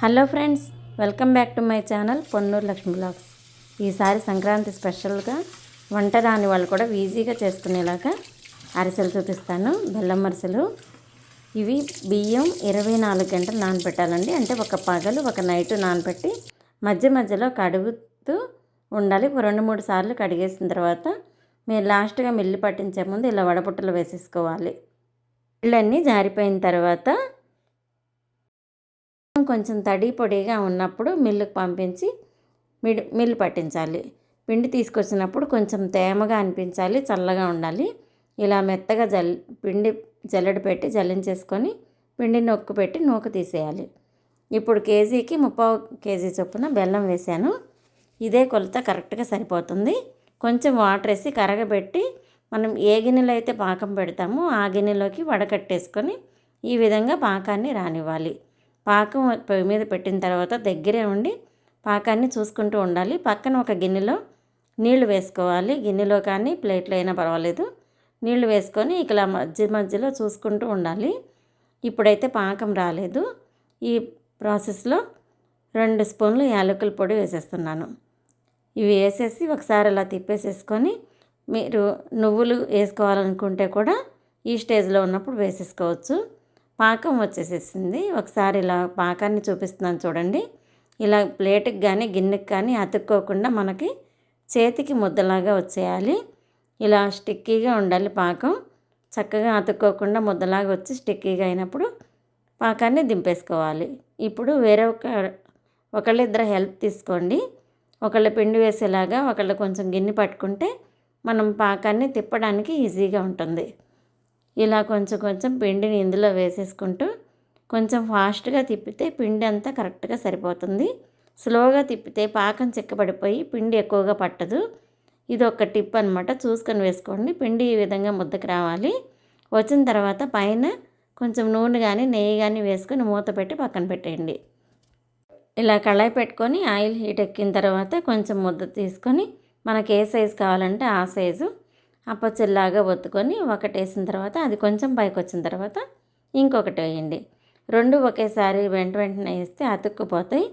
Hello friends welcome back to my channel Ponnuru Lakshmi blogs. ఈసారి సంక్రాంతి స్పెషల్గా వంట రాని వాళ్ళు కూడా ఈజీగా చేసుకునేలాగా అరిసెలు చూపిస్తాను బెల్లం అరిసెలు. ఇవి బియ్యం ఇరవై నాలుగు గంటలు నానబెట్టాలండి. అంటే ఒక పగలు ఒక నైట్ నానబెట్టి మధ్య మధ్యలో కడుగుతూ ఉండాలి. రెండు మూడు సార్లు కడిగేసిన తర్వాత మీరు లాస్ట్గా మిల్లు పట్టించే ముందు ఇలా వడపుట్టలు వేసేసుకోవాలి. ఇళ్ళన్నీ జారిపోయిన తర్వాత కొంచెం తడి పొడిగా ఉన్నప్పుడు మిల్లుకు పంపించి మిడి మిల్లు పట్టించాలి. పిండి తీసుకొచ్చినప్పుడు కొంచెం తేమగా అనిపించాలి చల్లగా ఉండాలి. ఇలా మెత్తగా జల్ పిండి జల్లెడ పెట్టి జల్లించేసుకొని పిండి నొక్కు పెట్టి నూక తీసేయాలి. ఇప్పుడు కేజీకి ముప్పై కేజీ చొప్పున బెల్లం వేసాను ఇదే కొలత కరెక్ట్గా సరిపోతుంది. కొంచెం వాటర్ వేసి కరగబెట్టి మనం ఏ గిన్నెలో అయితే పాకం పెడతామో ఆ గిన్నెలోకి వడకట్టేసుకొని ఈ విధంగా పాకాన్ని రానివ్వాలి. పాకం పొయ్యి మీద పెట్టిన తర్వాత దగ్గరే ఉండి పాకాన్ని చూసుకుంటూ ఉండాలి. పక్కన ఒక గిన్నెలో నీళ్ళు వేసుకోవాలి. గిన్నెలో కానీ ప్లేట్లో అయినా పర్వాలేదు. నీళ్ళు వేసుకొని ఇలా మధ్య మధ్యలో చూసుకుంటూ ఉండాలి. ఇప్పుడైతే పాకం రాలేదు. ఈ ప్రాసెస్లో రెండు స్పూన్లు యాలకుల పొడి వేసేస్తున్నాను. ఇవి వేసేసి ఒకసారి అలా తిప్పేసేసుకొని మీరు నువ్వులు వేసుకోవాలనుకుంటే కూడా ఈ స్టేజ్లో ఉన్నప్పుడు వేసేసుకోవచ్చు. పాకం వచ్చేసేసింది. ఒకసారి ఇలా పాకాన్ని చూపిస్తున్నాను చూడండి. ఇలా ప్లేట్కి కానీ గిన్నెకి కానీ అతుక్కోకుండా మనకి చేతికి ముద్దలాగా వచ్చేయాలి. ఇలా స్టిక్కీగా ఉండాలి పాకం. చక్కగా అతుక్కోకుండా ముద్దలాగా వచ్చి స్టిక్కీగా అయినప్పుడు పాకాన్ని దింపేసుకోవాలి. ఇప్పుడు వేరే ఒక ఒకళ్ళిద్దరు హెల్ప్ తీసుకోండి. ఒకళ్ళు పిండి వేసేలాగా ఒకళ్ళు కొంచెం గిన్నె పట్టుకుంటే మనం పాకాన్ని తిప్పడానికి ఈజీగా ఉంటుంది. ఇలా కొంచెం కొంచెం పిండిని ఇందులో వేసేసుకుంటూ కొంచెం ఫాస్ట్గా తిప్పితే పిండి అంతా కరెక్ట్గా సరిపోతుంది. స్లోగా తిప్పితే పాకం చిక్కబడిపోయి పిండి ఎక్కువగా పట్టదు. ఇది ఒక టిప్ అనమాట చూసుకొని వేసుకోండి. పిండి ఈ విధంగా ముద్దకు రావాలి. వచ్చిన తర్వాత పైన కొంచెం నూనె కానీ నెయ్యి కానీ వేసుకొని మూత పెట్టి పక్కన పెట్టేయండి. ఇలా కళాయి పెట్టుకొని ఆయిల్ హీట్ ఎక్కిన తర్వాత కొంచెం ముద్ద తీసుకొని మనకి ఏ సైజు కావాలంటే ఆ సైజు అప్పచ్చల్లాగా ఒత్తుకొని ఒకటి వేసిన తర్వాత అది కొంచెం పైకి వచ్చిన తర్వాత ఇంకొకటి వేయండి. రెండు ఒకేసారి వెంట వెంటనే వేస్తే అతుక్కుపోతాయి.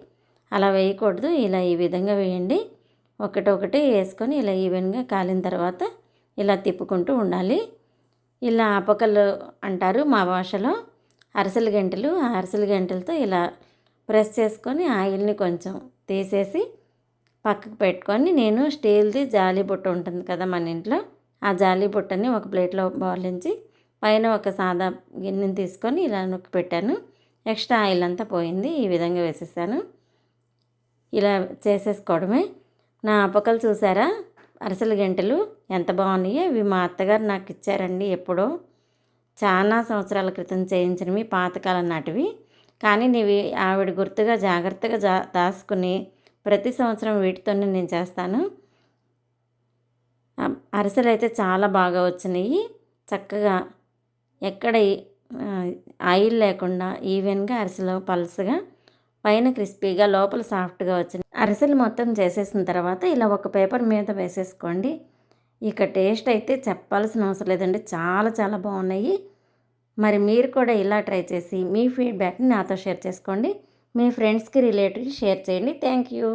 అలా వేయకూడదు. ఇలా ఈ విధంగా వేయండి. ఒకటి ఒకటి వేసుకొని ఇలా ఈవెన్గా కాలిన తర్వాత ఇలా తిప్పుకుంటూ ఉండాలి. ఇలా అపకలు అంటారు మా భాషలో. అరసల గంటలు ఆ అరసల గంటలతో ఇలా ప్రెస్ చేసుకొని ఆయిల్ని కొంచెం తీసేసి పక్కకు పెట్టుకొని నేను స్టీల్ది జాలి బుట్ట ఉంటుంది కదా మన ఇంట్లో. ఆ జాలి బుట్టని ఒక ప్లేట్లో బాలించి పైన ఒక సాదా గిన్నెని తీసుకొని ఇలా నొక్కి పెట్టాను. ఎక్స్ట్రా ఆయిల్ అంతా పోయింది. ఈ విధంగా వేసేసాను. ఇలా చేసేసుకోవడమే. నా అప్పకలు చూసారా? అరసల గంటలు ఎంత బాగున్నాయో. ఇవి మా అత్తగారు నాకు ఇచ్చారండి ఎప్పుడో. చాలా సంవత్సరాల క్రితం చేయించినవి పాతకాలం నాటివి. కానీ నీవి ఆవిడ గుర్తుగా జాగ్రత్తగా జా దాచుకుని ప్రతి సంవత్సరం వీటితోనే నేను చేస్తాను. అరిసెలు అయితే చాలా బాగా వచ్చినాయి. చక్కగా ఎక్కడ ఆయిల్ లేకుండా ఈవెన్గా అరిసెలు పల్సగా పైన క్రిస్పీగా లోపల సాఫ్ట్గా వచ్చినాయి. అరిసెలు మొత్తం చేసేసిన తర్వాత ఇలా ఒక పేపర్ మీద వేసేసుకోండి. ఇక టేస్ట్ అయితే చెప్పాల్సిన అవసరం లేదండి. చాలా చాలా బాగున్నాయి. మరి మీరు కూడా ఇలా ట్రై చేసి మీ ఫీడ్బ్యాక్ని నాతో షేర్ చేసుకోండి. మీ ఫ్రెండ్స్కి రిలేటివ్కి షేర్ చేయండి. Thank you.